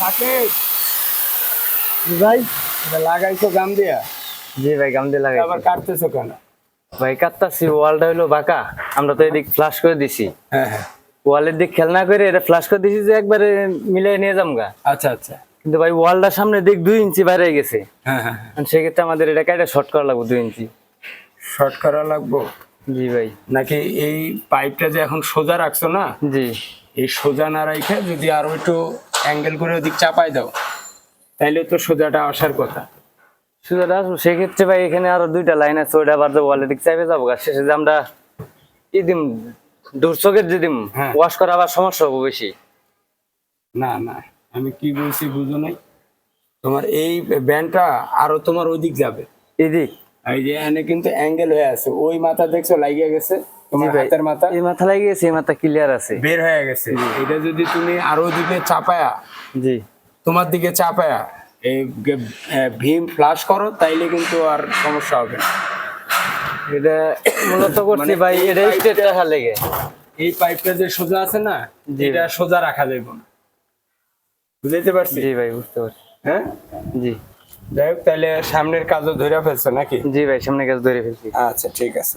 থাকে ভাই। লাগাইছো গাম দিয়া? জি ভাই গাম দিয়ে লাগাই আবার কাটতেছো কেন? ভাই কাটতাছি ওয়ালটা হইল বাঁকা। আমরা তো এদিক ফ্লাশ করে দিছি। হ্যাঁ হ্যাঁ। ওয়ালের দিক খেলনা করে এটা ফ্লাশ করে দিছি যে একবারে মিলাই নিয়ে যাম গা আচ্ছা আচ্ছা। কিন্তু ভাই ওয়ালটা সামনে দিক দুই ইঞ্চি বাইরে গেছে। হ্যাঁ হ্যাঁ সেক্ষেত্রে আমাদের এটা কাটা শর্ট করা লাগবে দুই ইঞ্চি। শর্ট করা লাগবো? জি ভাই। নাকি এই পাইপটা যে এখন সোজা রাখছো না? জি। এই সোজা না রাখে যদি আরও একটু অ্যাঙ্গেল করে ওদিক চাপাই দাও। তাইলে তো সোজাটা আসার কথা। সোজাটা আসব সেক্ষেত্রে ভাই এখানে আরও দুইটা লাইন আছে ওইটা আবার ওয়ালের দিক চাইবে যাব গা। শেষে যে আমরা ই দিম দুর্চকের যে দিম হ্যাঁ। ওয়াশ করা আবার সমস্যা হবে বেশি। না না আমি কি বলছি বুঝো নাই? তোমার এই ব্যান্ডটা আরও তোমার ওদিক যাবে। এদিক? এই যে এখানে কিন্তু অ্যাঙ্গেল হয়ে আছে ওই মাথা দেখছ লাগিয়ে গেছে। হাতের মাথা? এই মাথা লাগিয়েছে এই মাথা ক্লিয়ার আছে। বের হয়ে গেছে। এটা যদি তুমি আরও দিকে চাপায়া জি। তোমার দিকে চাপায়া এই ভীম ফ্লাশ করো তাইলে কিন্তু আর সমস্যা হবে না। এটা মূলত করছি মানে ভাই এই এটা পাইপটা- স্টেট রাখা লেগে। এই পাইপটা যে সোজা আছে না। এটা সোজা রাখা যাইব না। বুঝতে পারছি? জি ভাই বুঝতে পারছি। হ্যাঁ? জি। যাই হোক তাহলে সামনের কাজও ধরে ফেলছো নাকি? জি ভাই সামনের কাজ ধরে ফেলছি। আচ্ছা ঠিক আছে।